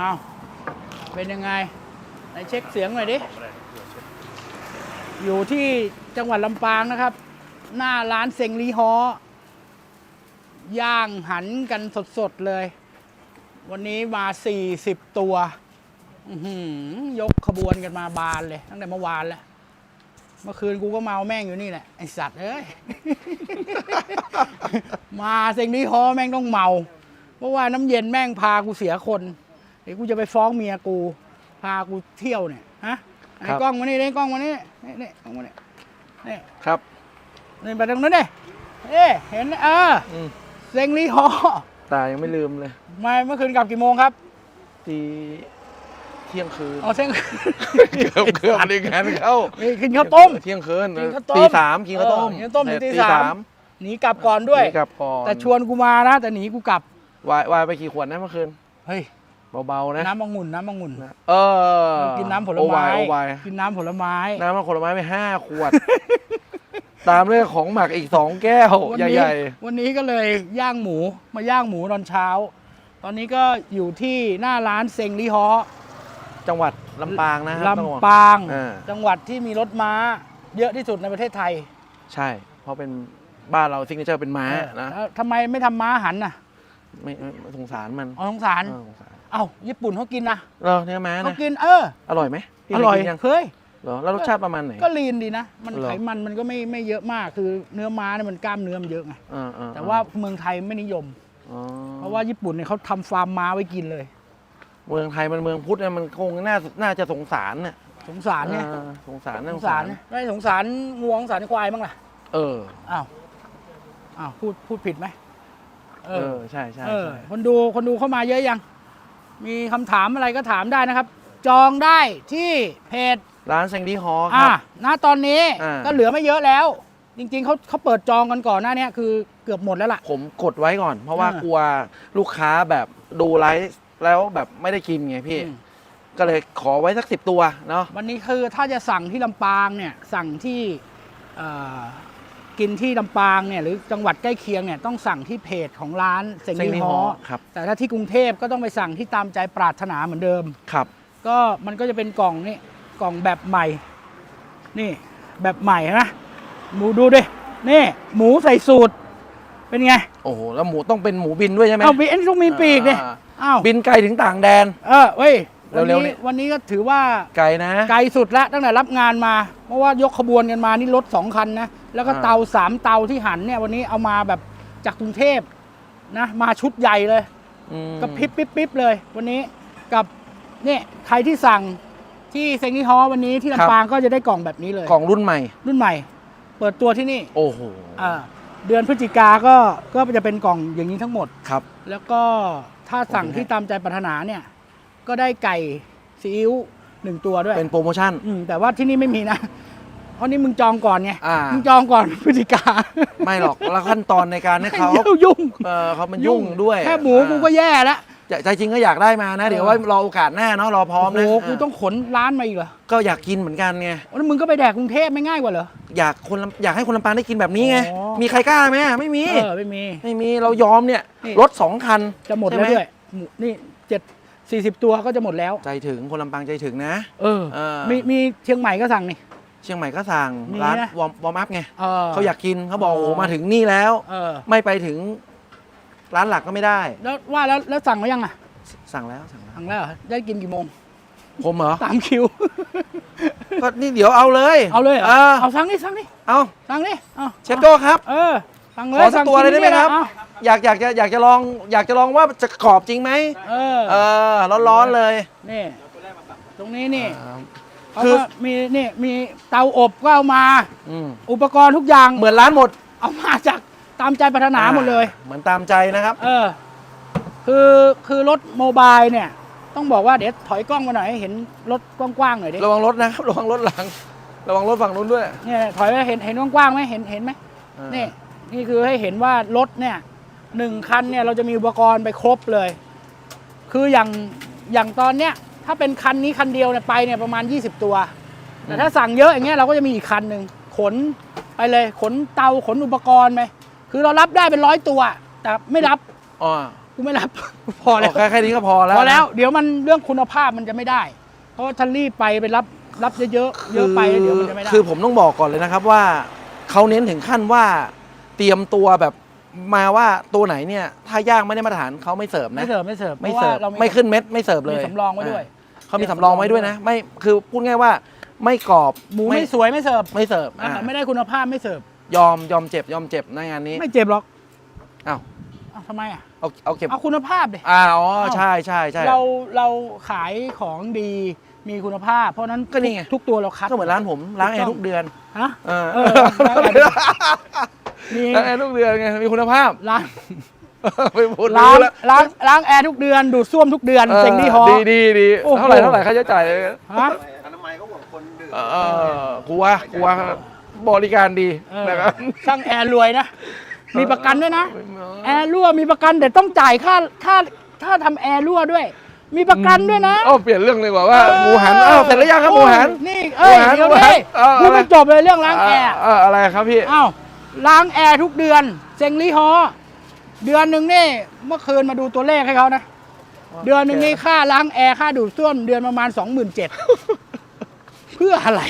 เอาเป็นยังไงไหนเช็คเสียงหน่อยดิ อยู่ที่จังหวัดลำปางนะครับ หน้าร้านเซงลีฮอย่างหันกันสดๆเลย วันนี้มา 40 ตัวยกขบวนกันมาบานเลย ตั้งแต่เมื่อวานแล้ว เมื่อคืนกูก็เมาแม่งอยู่นี่แหละ ไอสัตว์เอ้ย มาเซงลีฮอแม่งต้องเมา เพราะว่าน้ำเย็นแม่งพากูเสียคน เดี๋ยวกูจะไปฟ้องเมียกู พากูเที่ยวเนี่ยฮะไอ้ครับกล้องมานี่ไอ้กล้องมานี่นี่นี่กล้องมานี่นี่ครับนี่ไปตรงนั้นดิเอ๊ะเห็นเอออืมเซงลีฮอตายังไม่ลืมเลยมาเมื่อคืนกลับกี่โมงครับตีเที่ยงคืนอ๋อเซงเกือบเกือบในงานเข้านี่กินข้าวต้ม เที่ยงคืนกินข้าวต้มตีสามกินข้าวต้มเออกินข้าวต้มถึงตีตีสาม หนีกลับก่อนด้วยหนีกลับก่อนแต่ชวนกูมานะ แต่หนีกูกลับ วายวายไปกี่ขวดนะเมื่อคืนเฮ้ย เบาๆนะน้ำมะงุ่นน้ำมะงุ่นเออกินน้ำผลโอไม้วายโอวายกินน้ำผลไม้ น้ำมันผลไม้ไปห้าขวด ตามด้วยของหมักอีกสองแก้ววันในี้หญ่วันนี้ก็เลยย่างหมูมาย่างหมูตอนเช้า ตอนนี้ก็อยู่ที่หน้าร้านเซงลีฮอๆจังหวัดลำปางนะครับต้องบอกลำปางอ่าจังหวัดที่มีรถม้า เยอะที่สุดในประเทศไทย ใช่ เพราะเป็นบ้านเราซิกเนเจอร์เป็นม้านะแล้วทำไมไม่ทำม้าหันน่ะไม่ไม่สงสารมันอ๋อสงสารเออสงสาร เอ้าญี่ปุ่นเขากินนะเหรอเนื้อม้าเขานะกินเอออร่อยไหมพี่อเคร่อยกินยังเฮ้ยเหรอแล้วรสชาติประมาณไหน ก็ลีนดีนะ มันเหรอ ไขมันมันก็ไม่ไม่เยอะมากคือเนื้อม้าเนี่ยมันกล้ามเนื้อมันเยอะไงเออเออแต่ว่าเมืองไทยไม่นิยม อ๋อเพราะว่าญี่ปุ่นเนี่ยเขาทำฟาร์มม้าไว้กินเลย เมืองไทยมันเมืองพุทธเนี่ยมันคงน่าน่าจะสงสารเนี่ยสงสารเนี่ยเออสงสารสน่งสารไม่สงสารงวงสงสารควายบ้างล่ะเออ อ้าวอ้าวพูดพูดผิดไหมเอเอออใช่ใช่เออใช่คนดูคนดูเข้ามาเยอะยัง มีคำถามอะไรก็ถามได้นะครับ จองได้ที่เพจร้านเซงดีฮอคอ่ารับ ณตอนนี้อ่า ก็เหลือไม่เยอะแล้ว จริงๆเขาเขาเปิดจองกันก่อนหน้าเนี้ยคือเกือบหมดแล้วล่ะ ผมกดไว้ก่อน เพราะว่าอ่ากลัวลูกค้าแบบดูไลฟ์แล้วแบบไม่ได้กินไงพี่ อืม ก็เลยขอไว้สักสิบตัวเนาะวันนี้คือถ้าจะสั่งที่ลำปางเนี่ยสั่งที่เอ่อ กินที่ลำปางเนี่ยหรือจังหวัดใกล้เคียงเนี่ยต้องสั่งที่เพจของร้านเซงเซงลีดีฮฮออครับแต่ถ้าที่กรุงเทพก็ต้องไปสั่งที่ตามใจปรารถนาเหมือนเดิมครับ ก็มันก็จะเป็นกล่องนี่กล่องแบบใหม่ นี่แบบใหม่นะหมูดูดินี่หมูใส่สูตร เป็นไงโอ้โหแล้วหมูต้องเป็นหมูบินด้วยใช่ไหมเอาบินต้องมีปีกดิอ่าอ้าวบินไกลถึงต่างแดน เออเว้ย วันเร็วๆนี่นี้วันนี้ก็ถือว่าไกลนะ ไกลสุดแล้วตั้งแต่รับงานมา เพราะว่ายกขบวนกันมานี่รถสองคันนะ แล้วก็อ่า เตาสามเตาที่หันเนี่ยวันนี้เอามาแบบจากกรุงเทพนะมาชุดใหญ่เลย อืมก็พริบปิ๊บปิ๊บเลย วันนี้กับเนี่ยใครที่สั่งที่เซงนิฮอวันนี้ที่ลำปางก็จะได้กล่องแบบนี้เลย ของรุ่นใหม่ รุ่นใหม่ เปิดตัวที่นี่โอ้โหอ่าเดือนพฤศจิกาก็ก็จะเป็นกล่องอย่างนี้ทั้งหมด ครับ แล้วก็ถ้าสั่งโอเคที่ตามใจปรารถนาเนี่ย ก็ได้ไก่ซีอิ๊วหนึ่งตัวด้วยเป็นโปรโมชั่น อืมแต่ว่าที่นี่ไม่มีนะเพราะนี่มึงจองก่อนไงอ่ามึงจองก่อนพฤศจิกาไม่หรอกแล้วขั้นตอนในการให้เขาเยุ่งยุ่งเออเขามันยุ่งด้วยแค่หมูกูก็อ่าแย่แล้วใจใจจริงก็อยากได้มานะ เดี๋ยวเออไว้รอโอกาสหน้าเนาะรอพร้อมโอ้นะโหกูต้องขนร้านมาอีกเหรอก็อยากกินเหมือนกันไงแล้วมึงก็ไปแดกกรุงเทพไม่ง่ายกว่าเหรอ อยากคนลำอยากให้คนลำปางได้กินแบบนี้ไง อ๋อ มีใครกล้าไหมไม่มี เออไม่มี ไม่มีเรายอมเนี่ยนี่ รถสองคันจะหมดใช่แล้วได้วยหมูนี่เจ็ด สี่สิบตัวก็จะหมดแล้ว ใจถึงคนลำปางใจถึงนะ เออ เออ มีมีเชียงใหม่ก็สั่งนี่ เชียงใหม่ก็สั่งมีร้านนะ วอร์มวอร์มอัพไงเออ เขาอยากกินเขาบอกอ๋อโอ้โหมาถึงนี่แล้ว เออ ไม่ไปถึงร้านหลักก็ไม่ได้ แล้วว่าแล้วแล้วสั่งมายังอะ สั่งแล้วสั่งแล้วสั่งแล้วเหรอได้กินกี่โมง ผมเหรอ ตามคิว ก็นี่เดี๋ยวเอาเลยเอาเลยเหรอเออเอาสั่งนี่สั่งนี่เอาสั่งนี่เอาเชฟโก้ครับ เออ สั่งเลขอยสักตัวเลยได้ไหมครับอาอยากอยากจะอยากจะลองอยากจะลองว่าจะกรอบจริงไหมเออเออร้อนๆเลยนี่ตรงนี้นี่อ่าเขาคือ ก็มีนี่มีเตาอบก็เอามา อืมอุปกรณ์ทุกอย่างเหมือนร้านหมดเอามาจากตามใจปรารถนาหมดเลย อ่าเหมือนตามใจนะครับ เออ คือคือรถโมบายเนี่ย ต้องบอกว่าเดี๋ยวถอยกล้องมาหน่อยให้เห็นรถกว้างๆหน่อยดิระวังรถนะครับระวังรถหลัง ระวังรถฝั่งนู้นด้วยเนี่ยถอยไปเห็นเห็นกว้างๆไหมเห็นเห็นไหมอ่านี่ นี่คือให้เห็นว่ารถเนี่ยหนึ่งคันเนี่ยเราจะมีอุปกรณ์ไปครบเลย คืออย่างอย่างตอนเนี้ยถ้าเป็นคันนี้คันเดียวเนี่ยไปเนี่ยประมาณ 20 ตัว แต่ถ้าสั่งเยอะอย่างเงี้ยเราก็จะมีอีกคันหนึ่งขนไปเลยขนเตาขนอุปกรณ์ไปคือเรารับได้เป็นร้อยตัว แต่ไม่รับอ๋อกูกูไม่รับ พอแล้วแค่แค่นี้ก็พอแล้วพอแล้วนะเดี๋ยวมันเรื่องคุณภาพมันจะไม่ได้ เพราะว่าถ้ารีบไปไปรับรับเยอะๆเยอะไปเดี๋ยวมันจะไม่ได้คือผมต้องบอกก่อนเลยนะครับว่าเขาเน้นถึงขั้นว่า เตรียมตัวแบบมาว่าตัวไหนเนี่ยถ้าย่างไม่ได้มาตรฐานเขาไม่เสิร์ฟนะไม่เสิร์ฟไม่เสิร์ฟไม่เสิร์ฟพาะว่าาไม่ขึ้นเม็ดไม่เสิร์ฟเลยมีสำรองไว้ด้วยาเขามีสำรองไว้ด้วยนะ ไม่คือพูดง่ายว่าไม่กรอบหมูไม่สวยไม่เสิร์ฟไม่เสิร์ฟอาหารอ่าไม่ได้คุณภาพไม่เสิร์ฟยอมยอมเจ็บยอมเจ็บในงานนี้ไม่เจ็บหรอกอ้าวอ้าวทำไมอะเอาเอาเก็บเอาคุณภาพดิ อ่าอ๋อเอ้าใช่ใช่ใช่ เราเราขายของดีมีคุณภาพ เพราะฉะนั้นก็นี่ไง ทุกตัวเราคัดก็เหมือนร้านผมล้างแอถูกต้ร์องทุกเดือนฮะ เออเออล้างแอร์ทุก มีล้างแอร์ทุกเดือนไงมีคุณภาพ ล้างไม่พูดล้างรู้แล้วล้างล้างแอร์ทุกเดือนดูดซ่วมทุกเดือนออเซ็งที่ฮอ ดีดีดีโอ้โห เท่าไหร่เท่าไหร่ค่าใช้จ่ายฮะ อนามัยก็ห่วงคนดื่ม เออกูว่ากูว่าบริการดีเออนะครับช่างแอร์รวยนะ มีประกันด้วยนะ แอร์รั่วมีประกันแต่ต้องจ่ายค่าค่าค่าทำแอร์รั่วด้วย มีประกันด้วยนะเอ้าเปลี่ยนเรื่องเลยกว่าว่าหมูหันอ้าวเสร็จแล้วยังครับหมูหันโอ้ยนี่เอ้ยหมูหันเดี๋ยวหมูหัดินเอาพูดอะไรไม่จบเลยเรื่องล้างแอร์เออะไรครับพี่ อ้าว ล้างแอร์ทุกเดือนเซ็งลี่ฮอเดือนหนึ่งนี่เมื่อคืนมาดูตัวเลขให้เขานะ เดือนหนึ่งนี่ค่าล้างแอร์ค่าดูดซ่วมเดือนประมาณ27,000เพื่ออะไร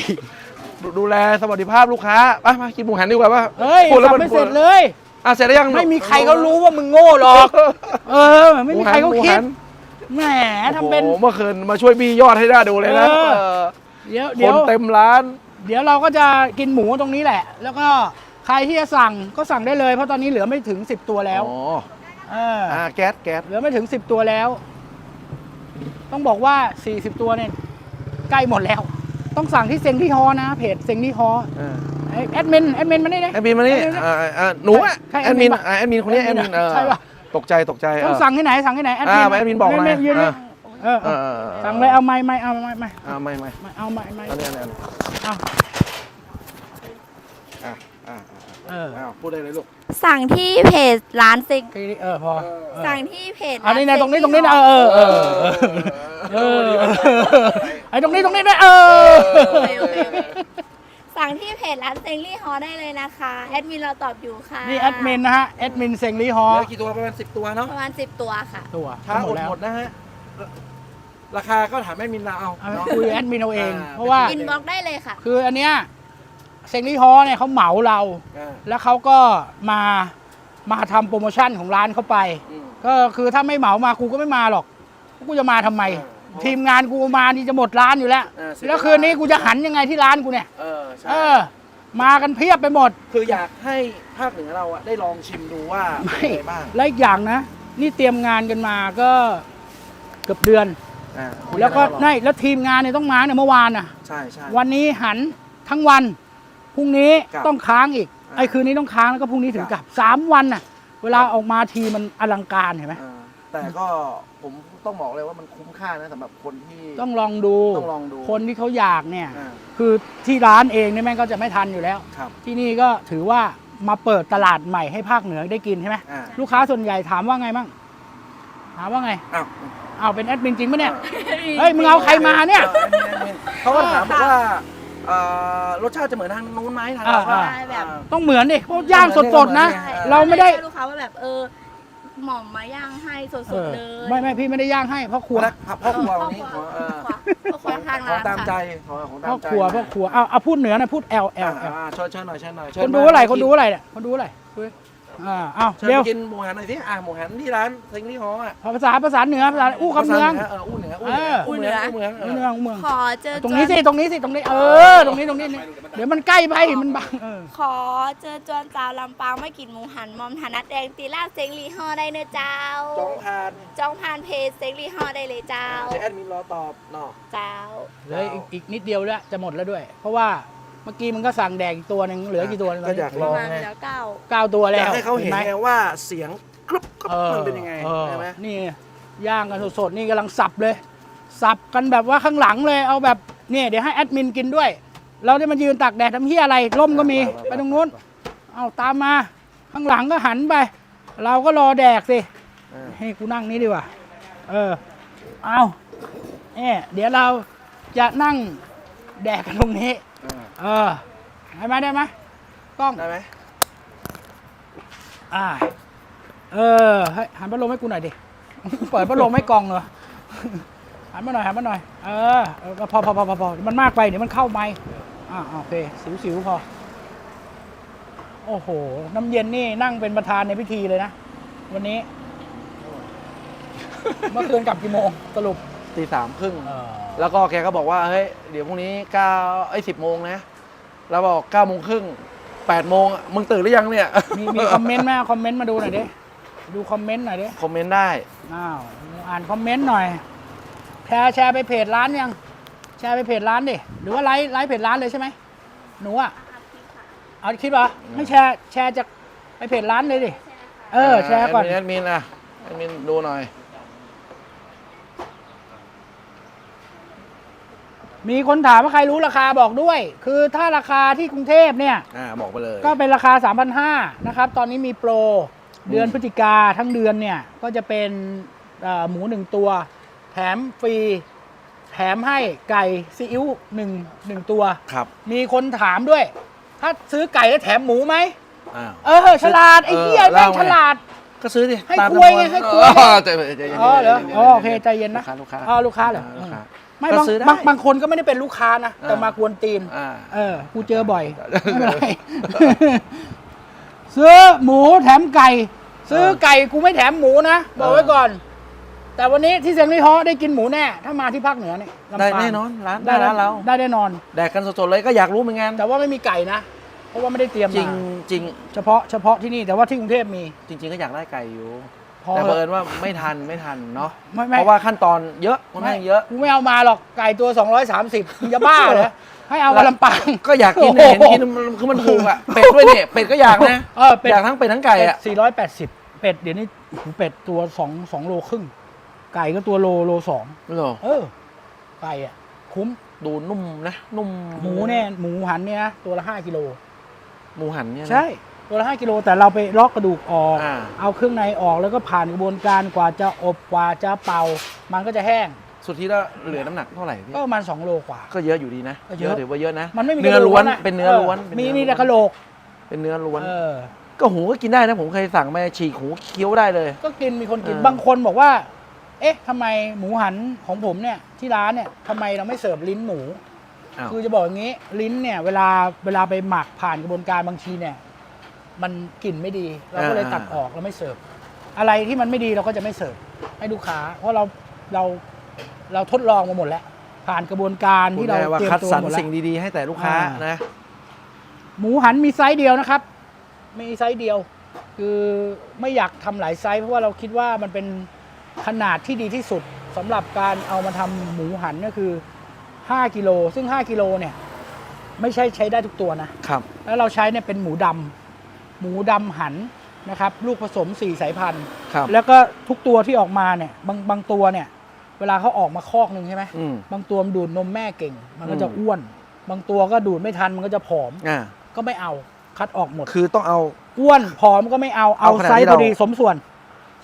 ดูดูแลสวัสดิภาพลูกค้าไปมากินหมูหันดีกว่าป่ะเฮ้ยพูดแล้วทำนไม่เสร็จเลย อะเสร็จแล้วยังไม่มีใครเขารู้ว่ามึงโง่หรอก เออ ไม่มีใครเขาหคิหัดนแหมทำเป็นโอ้โหเมื่อคืนมาช่วยบี้ยอดให้ได้ดูเลยนะเออเออ เดี๋ยวคเดี๋ยนว เต็มร้าน เดี๋ยวเราก็จะกินหมูตรงนี้แหละ แล้วก็ ใครที่จะสั่งก็สั่งได้เลยเพราะตอนนี้เหลือไม่ถึง 10 ตัวแล้วอ๋อเอออ่าแก๊สแก๊สเหลือไม่ถึง 10 ตัวแล้ว ต้องบอกว่า 40 ตัวเนี่ยใกล้หมดแล้ว ต้องสั่งที่เซ็งที่ฮอนะเพจเซ็งที่ฮออ่าไอ้แอดมินแอดมินมาได้เลยแอดมินมานี่แอดมินอ่าอ่าหนูอะใช่แอดมินแอดมินปะอ่าแอดมินคนนี้แอดมินเออใช่ปะ ตกใจตกใจต้องเออสั่งที่ไหนสั่งที่ไหนแอดมินอ่าแอดมินบอกหน่อยไม่ไม่ยืนนี่อ่า เออเอเอออเออเออสั่งเลยเอาไม้ไม้เอาไม้ไม้อ่าไม่ไม่ไม้เอาไม้ไม้อันนี้อันนี้อันนี้เอา อะอ่า เอออ้าวพูดได้เลยลูกสั่งที่เพจร้านเซ็งแค่นี้เออพอเออสั่งที่เพจอันนี้นะาตรงนี้เซ็ตรงนี้นะเออเออเออเออไอ้ตรงนี้ตรงนี้ด้วยเออโอเคโอเคโอเคสั่งที่เพจร้านเซ็งลี่ฮอได้เลยนะคะแอดมินเราตอบอยู่ค่ะนี่แอดมินนะฮะแอดมินเซงลีฮอเหลือกี่ตัวประมาณสิบตัวเนาะประมาณ 10 ตัวค่ะ ตัวช้าหมอดดแล้วหมดนะฮะราคาก็ถามแม่มินเราเอาเอาเนาะคุยแอดมินเอาเองอ่าเพราะว่า อินบ็อกได้เลยค่ะ คืออันเนี้ย เซงลีฮอเนี่ยเขาเหมาเรา อ่าแล้วเขาก็มามาทำโปรโมชั่นของร้านเขาไป อืม ก็คือถ้าไม่เหมามากูก็ไม่มาหรอก กูจะมาทำไม อ่าทีมงานกูมานี่จะหมดร้านอยู่แล้ว อ่าเสียแล้วคืนนี้กูจะหันยังไงที่ร้านกูเนี่ย เออใช่เออ มากันเพียบไปหมด คืออยากให้ภาคเหนือเราอะได้ลองชิมดูว่าไม่เป็นไงบ้างและอีกอย่างนะ นี่เตรียมงานกันมาก็เกือบเดือน อ่าแล้วก็คุยนนี่แล้วทีมงานเนี่ยต้องมาเนี่ยเมื่อวานน่ะ ใช่ใช่วันนี้หันทั้งวัน พรุ่งนี้กลับต้องค้างอีกอ่าไอ้คืนนี้ต้องค้างแล้วก็พรุ่งนี้ถึงกลับสามวันน่ะ เวลาออกมาทีมันอลังการเห็นไหมอ่าแต่ก็ผมต้องบอกเลยว่ามันคุ้มค่านะสำหรับคนที่ต้องลองดู ต้องลองดูคนที่เขาอยากเนี่ย อ่าคือที่ร้านเองเนี่ยแม่งก็จะไม่ทันอยู่แล้ว ครับที่นี่ก็ถือว่ามาเปิดตลาดใหม่ให้ภาคเหนือได้กินใช่ไหมอ่าลูกค้าส่วนใหญ่ถามว่าไงบ้างถามว่าไงอ้าวเอาวเป็นแอดมินจริงปะเนี่ยเฮ้ยมึงเอาใครมาเนี่ยเออแอดมินแอดมินเขาก็ถามบอกว่า เอ่อรสชาติจะเหมือนทางนู้นไหมทางเราอ่าใช่แบบต้องเหมือนดิเพราะย่างสดๆนะ ใช่เราไม่ได้ลูกค้าว่าแบบเออหม่อมมาย่างให้สเอดอๆเลยไม่ไม่พี่ไม่ได้ย่างให้เพราะครัวแล้วพ่อครัววันนี้ขอเออพ่อครัวทางขอร้านตามใจค่ะขอของพ่ตาอมใจครัวพ่อครัวเอาเอาพูดเหนือหนะพูด L อ่า L L อ่าเชิญเชิญหน่อยเชิญหน่อยเชิญคนดูมเท่าไหร่คนดูเท่าไหร่เนี่ยคนดูเท่าไหร่คุย อ่าเอาเชิญเร็วไปกินหมูหันหน่อยสิอ่าหมูหันที่ร้านซิงลี่ฮอลอะภาษาภาษาเหนือภาษาอู้คำเมืองเอออู้เหนืออู้เหนืออู้เหนืออู้เหนืออู้เหนืออู้เมือง ขอเจอตรงนี้สิตรงนี้สิตรงนี้เออ ตรงนี้ตรงนี้นี่เดี๋ยวมันใกล้ไปมันบังเออ ขอเจอจวนเจ้าลำปางไม่กินหมูหันมอมฐานัดแดงตีลาดเซ็งลี่ฮอได้เนอะเจ้าจองผ่านจองผ่านเพจเซ็งลี่ฮอได้เลยเจ้าเดี๋ยวแอดมินรอตอบเนาะ เจ้า เหลืออีกอีกนิดเดียวแล้วจะหมดแล้วด้วย เพราะว่า เมื่อกี้มันก็สั่งแดงอีกตัวหนึ่งเหลือกี่ตัวก็อยากปลระองมาณไงแล้วเก้าเก้าตัวอแล้ยาวกให้เขาเห็นไหมไงว่าเสียงกรุบกรุบเออมันเป็นยังไงออใช่ไหมนี่ย่างกันสดๆนี่กำลังสับเลย สับกันแบบว่าข้างหลังเลยเอาแบบนี่เดี๋ยวให้แอดมินกินด้วย เราได้มายืนตากแดดทำเฮียอะไรร่มก็มีไปตรงนู้น เอาตามมาข้างหลังก็หันไป เราก็รอแดกสิเออให้กูนั่งนี้ดีกว่าเออเอาเนี่ยเดี๋ยวเราจะนั่งแดกกันตรงนี้ เออเออได้ไหมได้ไหมกล้องได้ไหมอ่าเออให้หันพัดลมให้กูหน่อยดิ เปิดพัดลมให้กองเหรอหันมาหน่อยหันมาหน่อย เออเออพอพอพอพอพอมันมากไปเดี๋ยวมันเข้าไม้อ่าโอเค สิวสิวพอ โอ้โห น้ำเย็นนี่นั่งเป็นประธานในพิธีเลยนะ วันนี้ เมื่อคืนกลับกี่โมงสรุป ตีสามครึ่งเออแล้วก็แกก็บอกว่าเฮ้ยเดี๋ยวพรุ่งนี้เก้าไอ้สิบโมงนะ แล้วบอกเก้าโมงครึ่งแปดโมงอะมึงตื่นหรือยังเนี่ย มีมีคอมเมนต์ไหมคอมเมนต์มาดูหน่อยดิดูคอมเมนต์หน่อยดิคอมเมนต์ได้ อ้าวอ่านคอมเมนต์หน่อยแชร์แชร์ไปเพจร้านยัง แชร์ไปเพจร้านดิหรือว่าไลฟ์ไลฟ์เพจร้านเลยใช่ไหมหนูอะเอาคลิปเหรอไม่แชร์แชร์จากไปเพจร้านเลยดิเออแชร์ก่อนแอดมินอะแอดมินดูหน่อย มีคนถามว่าใครรู้ราคาบอกด้วย คือถ้าราคาที่กรุงเทพเนี่ย อ่าบอกไปเลย ก็เป็นราคา 3,500นะครับ ตอนนี้มีโปรเดือนพฤศจิกาทั้งเดือนเนี่ย ก็จะเป็นเอ่อหมูหนึ่งตัว แถมฟรี แถมให้ไก่ซีอิ๊วหนึ่งหนึ่งตัว ครับ มีคนถามด้วย ถ้าซื้อไก่แล้วแถมหมูไหมอ้าวเออฉลาดไอ้เหี้ยเออแม่งเล่าไงฉลาดก็ซื้อดิให้ตามคุยจำนวนไงให้คุยอ๋อใจเย็นใจเย็นอ๋อเหรอใจย็นอ๋อโอเคใจเย็นนะลูกค้าลูกค้าอ๋อลูกค้าเหรอลูกค้า ไม่ก็บางซื้อได้ บางบางคนก็ไม่ได้เป็นลูกค้านะ แต่อ่ามมากวนตีน อ่า เออ กูเจอบ่อย ไม่เป็นไร ซื้อหมูแถมไก่ ซื้อไก่กูไม่แถมหมูนะ บอกไว้ก่อน แต่วันนี้ที่เซียงลี่ฮอได้กินหมูแน่ ถ้ามาที่ภาคเหนือเนี่ยลำได้ปางแน่นอนร้านได้ได้ร้านเรา ได้แน่นอน แดกกันสดๆเลยก็อยากรู้เหมือนกันแต่ว่าไม่มีไก่นะ เพราะว่าไม่ได้เตรียมจริงมาจริงเฉพาะเฉพาะที่นี่แต่ว่าที่กรุงเทพมี จริง ๆ ก็อยากได้ไก่อยู่พ อแต่เถเผอิอะญว่าไม่ทันไม่ทันเนาะไม่ไม่ เพราะว่าขั้นตอนเยอะค่อนข้างเยอะ กูไม่เอามาหรอกไก่ตัว 230มึงจะบ้าเหรอให้เอามาลำปาง ก็อยากกินโอ้เนี่ยโหเห็นกินมันคือมันถูกอะเป็ดด้วยเนี่ยเป็ดก็อยากนะเออเป็ด อยากทั้งเป็ดทั้งไก่อะสี่ร้อยแปดสิบเป็ดเดี๋ยวนี้โอ้โหเป็ดตัวสองสองโลครึ่ง ไก่ก็ตัวโลโลสองเหรอเออ ไก่อะ คุ้ม ดูนุ่มนะนุ่มหมูเนี่ยหมูหันเนี่ยนะตัวละห้ากิโล หมูหันเนี่ยนะใช่ ตัวละห้ากิโลแต่เราไปลอกกระดูกออก อ่า เอาเครื่องในออกแล้วก็ผ่านกระบวนการกว่าจะอบกว่าจะเป่า มันก็จะแห้ง สุดที่แล้วเหลือน้ำหนักเท่าไหร่พี่ก็ประมาณสองโลกว่า ก็เยอะอยู่ดีนะก็เยอะ ถือว่าเยอะนะมันไม่มีเนื้อกระดูกล้วนะเป็นเนื้อล้วนออเป็นมีเนื้อมีแต่กระโหลกเป็นเนื้อล้วน เออ ก็หูก็กินได้นะผมเคยสั่งมาฉีกหูเคี้ยวได้เลย ก็กินมีคนกินเออ บางคนบอกว่า เอ๊ะทำไมหมูหันของผมเนี่ยที่ร้านเนี่ยทำไมเราไม่เสิร์ฟลิ้นหมู อ้าวคือจะบอกอย่างนี้ลิ้นเนี่ยเวลาเวลาไปหมักผ่านกระบวนการบางทีเนี่ย มันกลิ่นไม่ดี เราก็เลยตัดออกเราไม่เสิร์ฟอะไรที่มันไม่ดีเราก็จะไม่เสิร์ฟให้ลูกค้า เพราะเราเราเราทดลองมาหมดแล้ว ผ่านกระบวนการพูดที่เราได้ว่าเตรียมคัดตัวสรรหมดแล้วสิ่งดีๆให้แต่ลูกค้าอ่านนะหมูหันมีไซส์เดียวนะครับมีไซส์เดียว คือไม่อยากทำหลายไซส์เพราะว่าเราคิดว่ามันเป็นขนาดที่ดีที่สุดสำหรับการเอามาทำหมูหันก็คือ 5กิโลซึ่ง 5กิโลเนี่ย ไม่ใช่ใช้ได้ทุกตัวนะครับ แล้วเราใช้เนี่ยเป็นหมูดำ หมูดำหันนะครับ ลูกผสม 4 สายพันธุ์ ครับ แล้วก็ทุกตัวที่ออกมาเนี่ยบางบางตัวเนี่ย เวลาเขาออกมาคอกหนึ่งใช่ไหมอืม บางตัวมันดูดนมแม่เก่ง มันก็จะอืม อ้วน บางตัวก็ดูดไม่ทันมันก็จะผอมอ่า ก็ไม่เอาคัดออกหมด คือต้องเอา อ้วนผอมก็ไม่เอาเอาเอาขนาดไซส์ที่พอเราดีสมส่วน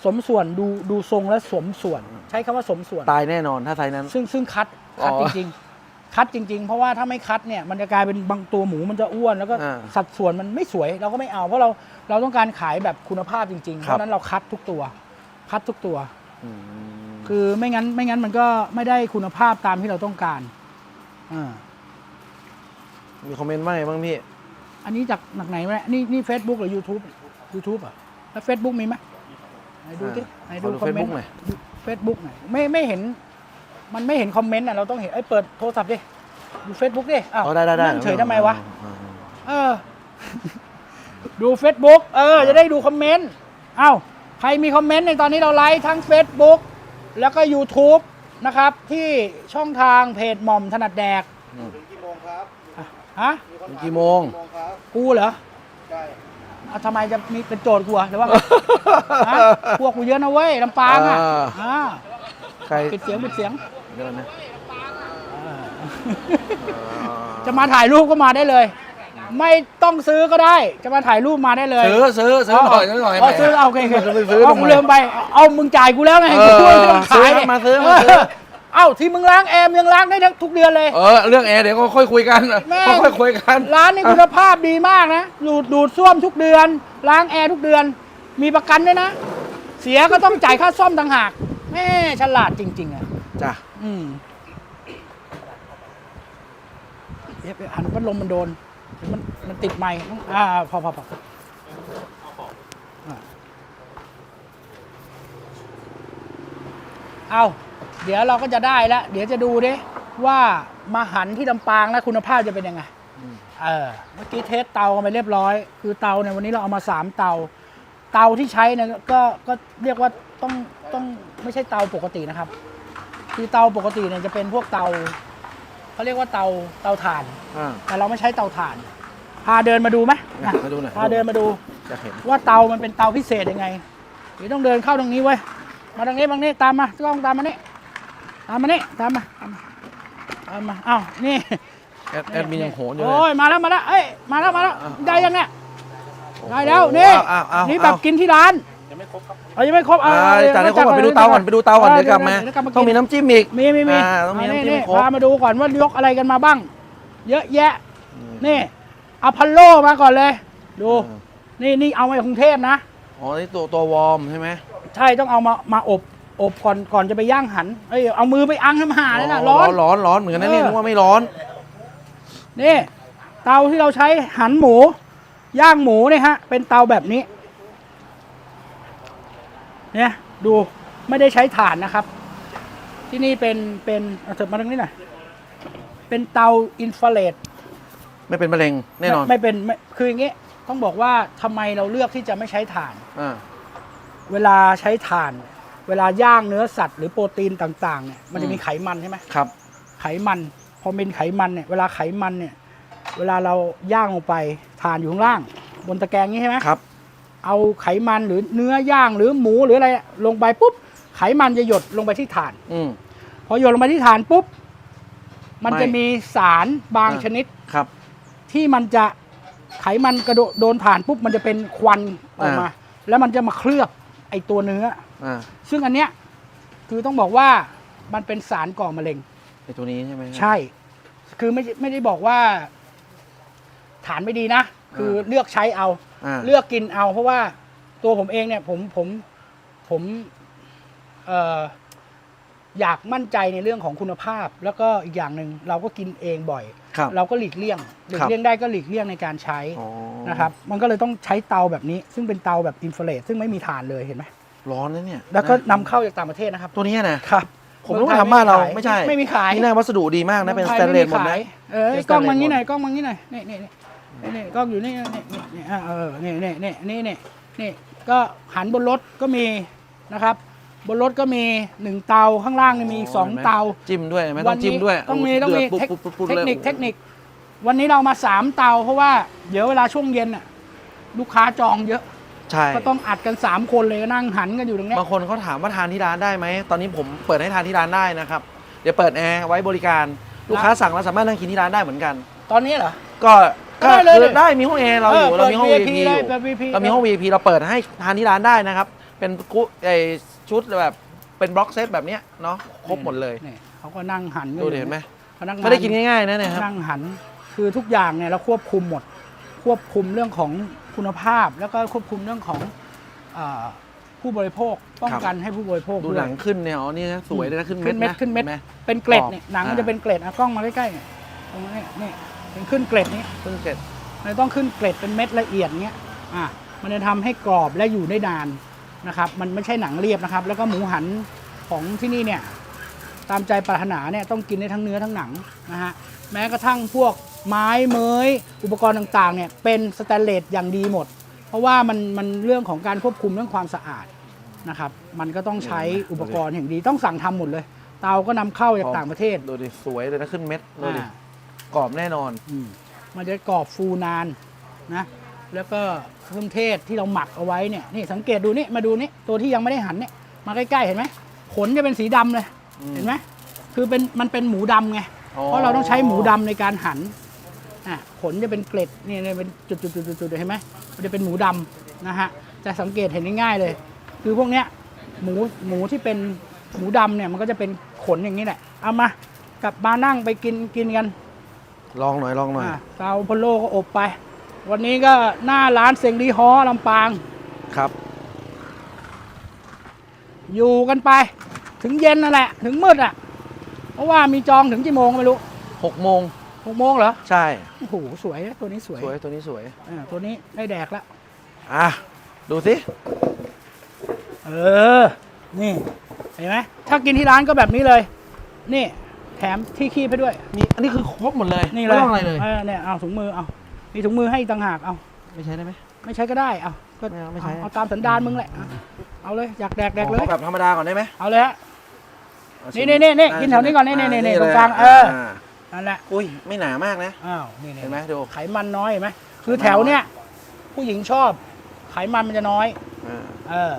สมส่วนดูดูทรงและสมส่วน ใช้คำว่าสมส่วน ตายแน่นอนถ้าไซส์นั้น ซึ่งซึ่งคัดคัดอ๋จอ ริงๆ คัดจริง ๆ เพราะว่าถ้าไม่คัดเนี่ยมันจะกลายเป็นบางตัวหมูมันจะอ้วน แล้วก็อ่าสัดส่วนมันไม่สวยเราก็ไม่เอา เพราะเราเราต้องการขายแบบคุณภาพจริง ๆ เพครับ ราะฉะนั้นเราคัดทุกตัว คัดทุกตัวมคือไม่งั้นไม่งั้นมันก็ไม่ได้คุณภาพตามที่เราต้องการอ่ามีคอมเมนต์ว่าไงบ้างพี่ อันนี้จากหนักไหนวะเนี่ยนี่นี่เฟซบุ๊กหรือ YouTube YouTube อะแล้วเฟซบุ๊กมีไหมไหนดูสิไหนขดูอดูคอมเมน Facebook ต์หน่อยเฟซบุ๊กหน่อยไม่ไม่เห็น มันไม่เห็นคอมเมนต์อะเราต้องเห็นไอ้ยเปิดโทรศัพท์ดิดูเฟซบุ๊กดิอ้าวอ๋อได้ได้ได้นั่งเฉยทำไมวะอ่าเออ ดู Facebook เออ จะได้ดูคอมเมนต์เอ้า ใครมีคอมเมนต์ในตอนนี้เราไลฟ์ทั้ง Facebook แล้วก็ YouTube นะครับ ที่ช่องทางเพจหม่อมถนัดแดกถึงกี่โมงครับ อะฮะ มีคนถึงถากี่โมง กี่โมงครับ กูเหรอใช่เอาทำไมจะมีเป็นโจทย์กูอะหรือว่าไง ฮะพวกกูเยอะนะเว้ยลำปางอะอ่า อ่า ใครปิดเสียงปิดเสียงเดี๋ยวนะอ่าจะมาถ่ายรูปก็มาได้เลย ไม่ต้องซื้อก็ได้ จะมาถ่ายรูปมาได้เลยซื้อซื้อซื้อหน่อยซื้อหน่อยอ๋อซื้อเอาโอเคโอเคจะไปซื้อเอาทำไมกูลืมไปเอามึงจ่ายกูแล้วไงเออกูไม่ต้องขายซื้อดิมาซื้อมาซื้อเอ้าที่มึงล้างแอร์มึงยังล้างได้ทั้งทุกเดือนเลยเออเรื่องแอร์เดี๋ยวก็ค่อยคุยกันแม่งค่อยคุยกันร้านนี้คุณภาพดีมากนะดูดดูดซ่วมทุกเดือน ล้างแอร์ทุกเดือน มีประกันด้วยนะ เสียก็ต้องจ่ายค่าซ่อมต่างหาก แม่ฉลาดจริง ๆ อะ จ้ะอืมเอ๊ะหันพัดลมมันโดน มันมันติดไม้ต้องอ่า พอพอพออะเอาเดี๋ยวเราก็จะได้แล้ว เดี๋ยวจะดูดิว่ามาหันที่ลำปางแล้วคุณภาพจะเป็นยังไง เออเมื่อกี้เทสเตากันไปเรียบร้อย คือเตาในยวันนี้เราเอามาสามเตา เตาที่ใช้เนี่ยก็ก็เรียกว่าต้องต้อง ไม่ใช่เตาปกตินะครับ คือเตาปกติเนี่ยจะเป็นพวกเตาเขาเรียกว่าเตาเตาถ่าน อ่า แต่เราไม่ใช้เตาถ่าน พาเดินมาดูไหมอะมาดูหน่อย พาเดินมาดู จะเห็น ว่าเตามันเป็นเตาพิเศษยังไงเดี๋ยวต้องเดินเข้าตรงนี้เว้ยมาตรงนี้บางนี้ตามมาต้องตามมานี่ตามมานี่ตามมาตามมาตามมาอ้าวนี่แอดแอดมินยังโหนอยู่เลโอ้ย ยมาแล้วมาแล้วเอ้ยมาแล้วมาแล้วอะได้ยังเนี่ยได้แล้วนี่อ้าวอ้าวนี่แบบกินที่ร้านยัง ไม่ครบครับเอายังไม่ครบเอาอ่าเอาจากนั้นจัก็ไปดูเตาก่อนไปดูเตาก่อนเดี๋ยวกลับมาเดี๋ยวกลับมาต้องมีกินน้ำจิ้มอีกมีมีมีอ่าต้องมีเาน้ำจิ้มนี่ครบพามาดูก่อนว่ายกอะไรกันมาบ้าง เยอะแยะนี่เอาพัลโลมาก่อนเลย ดูนี่นี่เอามาจากกรุงเทพนะอ๋อนี่ตัวตัววอร์มใช่ไหมใช่ต้องเอามามาอบอบก่อนก่อนจะไปย่างหันเอ้ยเอามือไปอังทำหาเลยนะร้อนร้อนร้อนเหมือนกันนะนี่เออนึกว่าไม่ร้อนนี่เตาที่เราใช้หันหมู ย่างหมูเนี่ยฮะ เป็นเตาแบบนี้ เนี่ยดูไม่ได้ใช้ถ่านนะครับ ที่นี่เป็นเป็นเอาเถิดมาตรงนี้หน่อยเป็นเตาอินฟราเรดไม่เป็นมะเร็งแน่นอนไม่ไม่เป็นไม่คืออย่างงี้ต้องบอกว่าทำไมเราเลือกที่จะไม่ใช้ถ่านอ่าเวลาใช้ถ่าน เวลาย่างเนื้อสัตว์หรือโปรตีนต่างๆเนี่ยมันจะมีไขมันใช่ไหมครับ ไขมัน พอเป็นไขมันเนี่ยเวลาไขมันเนี่ย เวลาเราย่างลงไปถ่านอยู่ข้างล่าง บนตะแกรงนี้ใช่ไหมครับ เอาไขมันหรือเนื้อย่างหรือหมูหรืออะไรลงไปปุ๊บ ไขมันจะหยดลงไปที่ถ่าน อืม พอหยดลงไปที่ถ่านปุ๊บ มันไม่จะมีสารบางอ่าชนิดครับ ที่มันจะไขมันกระโดดโดนถ่านปุ๊บมันจะเป็นควันออกมาแล้วมันจะมาเคลือบไอตัวเนื้อ อ่าซึ่งอันเนี้ยคือต้องบอกว่ามันเป็นสารก่อมะเร็ง ไอตัวนี้ใช่ไหมใช่ คือไม่ไม่ได้บอกว่า ฐานไม่ดีนะ คือเลือกใช้เอา อ่า เลือกกินเอา เพราะว่าตัวผมเองเนี่ยผมผมผมเอ่ออยากมั่นใจในเรื่องของคุณภาพ แล้วก็อีกอย่างหนึ่งเราก็กินเองบ่อย ครับ เราก็หลีกเลี่ยงหลีครักบเลี่ยงได้ก็หลีกเลี่ยงในการใช้อ๋อนะครับ มันก็เลยต้องใช้เตาแบบนี้ ซึ่งเป็นเตาแบบอินฟราเรดซึ่งไม่มีถ่านเลยเห็นไหมร้อนนะเนี่ยแล้วก็ะนำเข้าจากต่างประเทศนะครับตัวนี้นะ ครับผมรู้ว่าทำบ้านเราไม่ใช่ไม่มีขาย นี่น่าวัสดุดีมากนะ เป็นสแตนเลสหมดนะ เออเป็นกล้องสแตนเลสมันนี่หมดหน่อยกล้องมันนี่หน่อยนี่นี่นี่ นี่นี่กล้องอยู่นี่นี่นี่นี่อะเออนี่นี่นี่นี่นี่นี่ก็หันบนรถก็มีนะครับ บนรถก็มีหนึ่งเตาข้างล่างนี่มีสองห็นไหเตา จิ้มด้วยไหมต้องจิ้มด้วยต้องมีต้องมีเดืเทคปุ๊บปุ๊บปุ๊บเทคนิคลยเทคนิค วันนี้เรามาสามเตา เพราะว่าเดี๋ยวเวลาช่วงเย็นน่ะลูกค้าจองเยอะใช่ก็ต้องอัดกันสามคนเลยก็นั่งหันกันอยู่ตรงเนี้ยบางคนเขาถามว่าทานที่ร้านได้ไหม ตอนนี้ผมเปิดให้ทานที่ร้านได้นะครับ เดี๋ยวเปิดแอร์ไว้บริการ ลูกค้าสั่งแล้วสามารถนั่งกินที่ร้านได้เหมือนกัน ตอนนี้เหรอ ก็ ก็ได้เลยคือได้มีห้องแอร์เราอยู่เออเรามีห้องเปิด VIP อเลยยู่เปิด VIP เรามีห้อง VIP เราเปิดให้ทานที่ร้านได้นะครับ เป็นกุไอชุดแบบเป็นบล็อกเซตแบบเนี้ยเนาะครบหมดเลย นี่เขาก็นั่งหันกัดูอยู่ดิเห็นไหมพนักงานไม่ได้กินง่ายๆนะเนี่ยครับ นั่งหันคือทุกอย่างเนี่ยเราควบคุมหมด ควบคุมเรื่องของคุณภาพ แล้วก็ควบคุมเรื่องของเออผู้บริโภคป้องกันให้ผู้บริโภคดูด้วหยนังขึ้นเนี่ยอ๋อนี่นะสวยเลยนะขึ้นเม็ขึ้ดนเม็ดนะขึ้นเม็ด ห็ไห เป็นเกล็ดกรอบเนี่ยหนังมันอ่า จะเป็นเกล็ดอะกล้องมาใกล้ๆเนี่ยตรงนี้นี่ เป็นขึ้นเกล็ดนี้ขึ้นเกล็ดมันต้องขึ้นเกล็ดเป็นเม็ดละเอียดเนี้ยอะมันจะทำให้กรอบและอยู่ได้นานนะครับ มันไม่ใช่หนังเรียบนะครับ แล้วก็หมูหันของที่นี่เนี่ยตามใจปรารถนาเนี่ยต้องกินได้ทั้งเนื้อทั้งหนังนะฮะแม้กระทั่งพวกไม้เมยอุปกรณ์ต่างๆเนี่ยเป็นสแตนเลสอย่างดีหมด เพราะว่ามันมันเรื่องของการควบคุมเรื่องความสะอาดนะครับ มันก็ต้องใช้อุปกรณ์อย่างดีต้องสั่งทำหมดเลย เตาก็นำเข้าจากต่างประเทศ ดูดิสวยเลยนะขึ้นเม็ดดูดิอ่า กรอบแน่นอน อืมมันจะกรอบฟูนานนะ แล้วก็เครื่องเทศที่เราหมักเอาไว้เนี่ยนี่สังเกตดูนี่มาดูนี่ตัวที่ยังไม่ได้หันเนี่ยมาใกล้ๆเห็นไหมขนจะเป็นสีดำเลยอืม เห็นไหมคือเป็นมันเป็นหมูดำไงเพราะเราต้องใช้หมูดำในการหันอะขนจะเป็นเกล็ดนี่เนี่ยเป็นจุดๆๆๆเห็นไหมมันจะเป็นหมูดำนะฮะจะสังเกตเห็นง่ายๆเลย คือพวกเนี้ยหมูหมูที่เป็นหมูดำเนี่ยมันก็จะเป็นขนอย่างนี้แหละเอามากลับมานั่งไปกินกินกัน ลองหน่อยลองหน่อยอะเตาพะโล้ก็อบไป วันนี้ก็หน้าร้านเซงรีฮอลำปาง ครับ อยู่กันไป ถึงเย็นนั่นแหละ ถึงมืดอะ เพราะว่ามีจองถึงกี่โมงก็ไม่รู้หกโมงหกโมงเหรอใช่ โอ้โหสวยนะตัวนี้สวยสวยตัวนี้สวย อ่าตัวนี้ได้แดกแล้วอะ ดูสิ เออ นี่ เห็นไหมถ้ากินที่ร้านก็แบบนี้เลย นี่ แถมที่คีบให้ด้วยมีอันนี้คือครบหมดเลยนี่ไม่เลยต้องอะไรเลยเออเนี่ยเอาถุงมือเอามีถุงมือให้อีกต่างหากเอาไม่ใช้ได้ไหม ไม่ใช้ก็ได้เอาก็ไม่เอาไม่ใช้ เอาเอาตามสันดานมึงแหละเอาเอาเลยอยากแดกแดกเลยขอแบบธรรมดาก่อนได้ไหมเอาเลยฮะ เอาชิมนี่นี่นี่ได้กินแถวนี้ก่อนนี่ใช่ไหมนี่นี่อ่ตรงกลางยเออานั่นแหละอุ้ยไม่หนามากนะ อ้าวนี่เห็นไหมดูไขมันน้อยเห็นไหมคือแถวเนี้ยผู้หญิงชอบ ไขมันมันจะน้อย อ่าเออ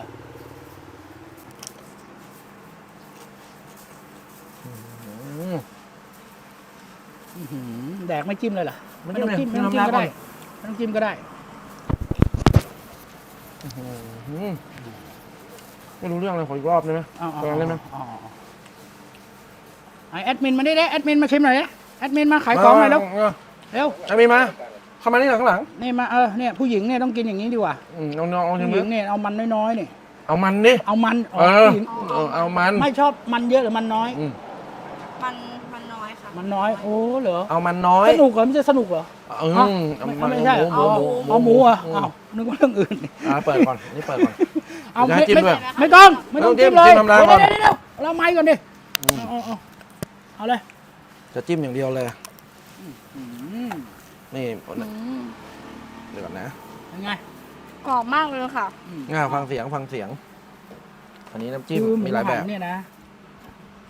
อืมอื้อหือแดกไม่จิ้มเลยเหรอไม่ไม่ต้องจิ้จิ้มมไม่ต้องเลยจิ้มก็ได้น้ำน้ำไม่ต้องจิ้มก็ได้อืมไม่รู้เรื่องเลยขออีกรอบได้ไหมเอาเอาลองเล่นไหมเอาเอาเอาไอแอดมินมาได้แอดมินมาชิมหน่อยดิแอดมินมาขายของหน่อยแล้วเออเร็วไอ้มีมาเข้ามานี่หลังข้างหลังนี่มาเออเนี่ยผู้หญิงเนี่ยต้องกินอย่างนี้ดีกว่าอืมเอาน้องเอาผู้หญิงเนี่ยเอามันน้อยๆเนี่ยเอามันดิเอามันอ๋อเออผู้หญิงเอาเอามันไม่ชอบมันเยอะหรือมันน้อย อืม มันมันน้อยค่ะ มันน้อยโอ้เหรอเอามันน้อยสนุกเหรอมันจะสนุกเหรอเออฮะเอาไม่มันไม่ใช่หมูเอาหมูเอาหมูเหรอะหมูเอานึกว่าเรื่องอื่นอ่าเปิดก่อนนี่เปิดก่อน เอาเดี๋ยวไม่ให้จิ้มไม่ด้วยไม่ต้องไม่ต้องไม่ต้องจิ้จิ้มมเลยจิ้มน้ำลายก่อนเดี๋ยวเดี๋ยวเดี๋ยวเราไม้ก่อนดิอืมเอาเอาเอาเอาเลยจะจิ้มอย่างเดียวเลยอืมนี่เดี๋ยวก่อนนะยังไงกรอบมากเลยค่ะอืมง่าฟังเสียงฟังเสียง อันนี้น้ำจิ้มคือหมีมูหลายแบหับนเนี่ยนะ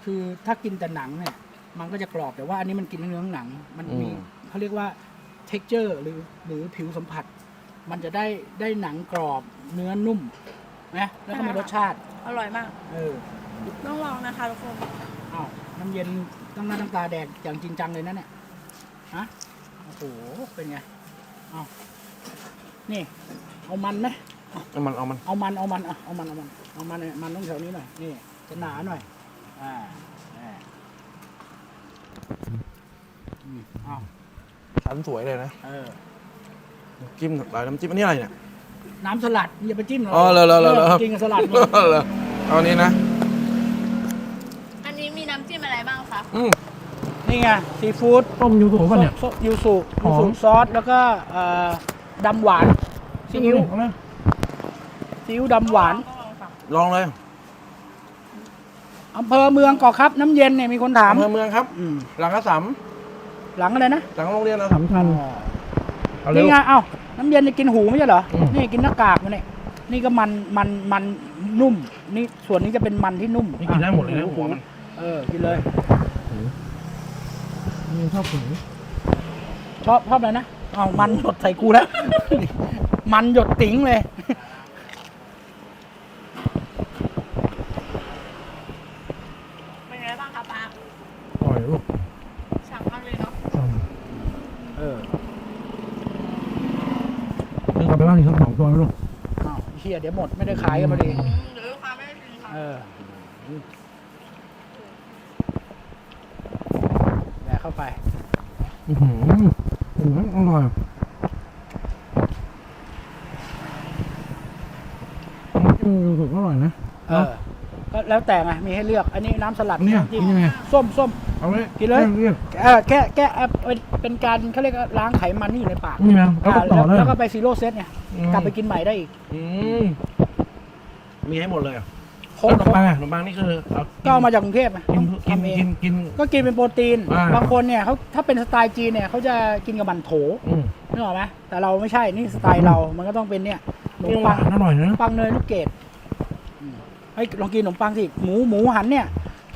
คือถ้ากินแต่หนังเนี่ย มันก็จะกรอบแต่ว่าอันนี้มันกินเนื้อหนัง มันมีอืม เขาเรียกว่า texture หรือหรือผิวสัมผัส มันจะได้ได้หนังกรอบเนื้อนุ่มนะแล้วก็มีรสชาติ อร่อยมาก เออต้องลองนะคะทุกคนอ้าวน้ำเย็นตั้งหน้าตั้งตาแดกอย่างจริงจังเลยนะเนี่ยฮะโอ้โหเป็นไงเอานี่ เอามันไหม เอามันเอามันเอามันเอามันอะเอามันเอามันเอามันเนี่ยมันต้องแถวนี้หน่อยนี่จะหนาหน่อย อ่าอ่าอืมเอาชั้นสวยเลยนะเออจิ้มหลายน้ำจิ้มอันนี้อะไรเนี่ย น้ำสลัดอย่าไปจิ้มหรอกอ๋อเหรอเหรอเหรอเหรอ กินกับสลัดหมดเหรอเอาอันนี้นะ อันนี้มีน้ำจิ้มอะไรบ้างคะอืมนี่ไงซีฟู้ดต้มยูสุป่ะเนี่ยซยูสุหยูอมสุซอสแล้วก็เอ่อดำหวานซีอิ๊วซีอิ๊วดำหวานต้องลองค่ะลองเลย อำเภอเมืองเกาะครับ น้ำเย็นเนี่ยมีคนถามอำเภอเมืองครับ อืมหลังกระสัมหลังอะไรนะหลังโรงเรียนอาสัมชันเอาเร็ว นี่ไงเอ้าน้ำเย็นนี่กินหูไม่ใช่เหรออืม นี่กินหน้ากากมันเนี่ยนี่ก็มันมันมันนุ่ม นี่ส่วนนี้จะเป็นมันที่นุ่มนี่กินได้หมดเลยนะอ่หัวมันเออกินเลยนี่ชอบถึงชอบชอบอะไรนะเอามันหยดใส่กูแล้ว มันหยดติ๋งเลย เป็นไงบ้างคะปา อร่อยลูก ฉ่ำมากเลยเนาะ เออ นี่กลับไปบ้านอีกสักสองตัวลูก อ้าวเฮียเดี๋ยวหมดไม่ได้ขายกันพอดีอืมเดี๋ยวลูกค้าไม่ได้กินค่ะเออแดกเข้าไป อือหืออืออร่อยอืมรู้สึกอร่อยนะ เออ ก็แล้วแต่ไงมีให้เลือก อันนี้น้ำสลัดเนี่ยำจิ้มกินยังไง ส้มส้ม เอาเลยกินเลยเรียกเออแก้แก้เอ่อเป็นเป็นการเขาเรียกว่าล้างไขมันที่อยู่ในปากนี่นะแล้วก็อ่าต่อแล้วเลยแล้วก็ไปซีโร่เซตไงอืมกลับไปกินใหม่ได้อีกอืมมีให้หมดเลยอะโคแล้วตขรนมปังอะขนมปังนี่คือเอาก็เอามาจากกรุงเทพไงกินกินทำเองกินกิน ก็กินเป็นโปรตีน อ่า บางคนเนี่ยเขาถ้าเป็นสไตล์จีนเนี่ยเขาจะกินกับมันโถอืมนึกออกไหมแต่เราไม่ใช่นี่สไตล์เรา มันก็ต้องเป็นเนี่ยขนมนี่หปัวางนอร่อยนะ ปังเนยลูกเกดอืมเฮ้ยลองกินขนมปังสิหมูหมูหันเนี่ย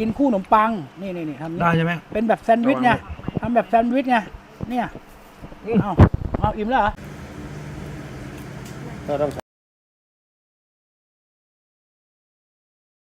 กินคู่ขนมปัง นี่นี่นี่ทำนี่ได้ใช่ไหม เป็นแบบแซนด์วิชไงทำแบบแซนด์วิชไงเนี่ยอืม เอาเอาอิ่มแล้วเหรอ ก็ต้องใช้